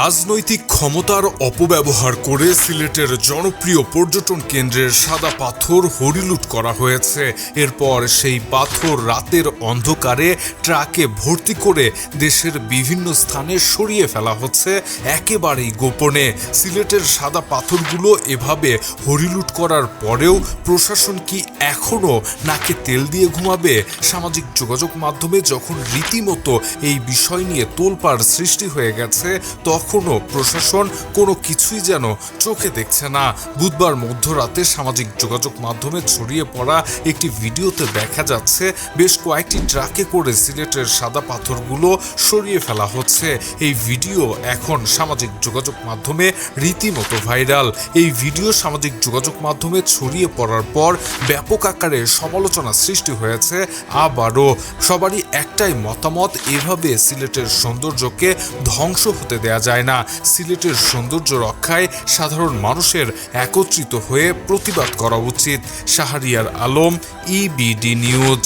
রাজনৈতিক ক্ষমতার অপব্যবহার করে সিলেটের জনপ্রিয় পর্যটন কেন্দ্রের সাদা পাথর হরিলুট করা হয়েছে। এরপর সেই পাথর রাতের অন্ধকারে ট্রাকে ভর্তি করে দেশের বিভিন্ন স্থানে সরিয়ে ফেলা হচ্ছে একেবারেই গোপনে। সিলেটের সাদা পাথরগুলো এভাবে হরিলুট করার পরেও প্রশাসন কি এখনও নাকে তেল দিয়ে ঘুমাবে? সামাজিক যোগাযোগ মাধ্যমে যখন রীতিমতো এই বিষয় নিয়ে তোলপাড় সৃষ্টি হয়ে গেছে তখনও প্রশাসন কোনো কিছুই যেন চোখে দেখছে না। বুধবার মধ্যরাতে সামাজিক যোগাযোগ মাধ্যমে ছড়িয়ে পড়া একটি ভিডিওতে দেখা যাচ্ছে, বেশ কয়েকটি ট্রাকে করে সিলেটের সাদা পাথরগুলো সরিয়ে ফেলা হচ্ছে। এই ভিডিও এখন সামাজিক যোগাযোগ মাধ্যমে রীতিমতো ভাইরাল। এই ভিডিও সামাজিক যোগাযোগ মাধ্যমে ছড়িয়ে পড়ার পর ব্যাপক আকারে সমালোচনা সৃষ্টি হয়েছে। আবারও সবারই একটাই মতামত, এভাবে সিলেটের সৌন্দর্যকে ধ্বংস হতে দেয়া যায় না। সিলেটের সৌন্দর্য রক্ষায় সাধারণ মানুষের একত্রিত হয়ে প্রতিবাদ করা উচিত। Shahriar Alam EBD news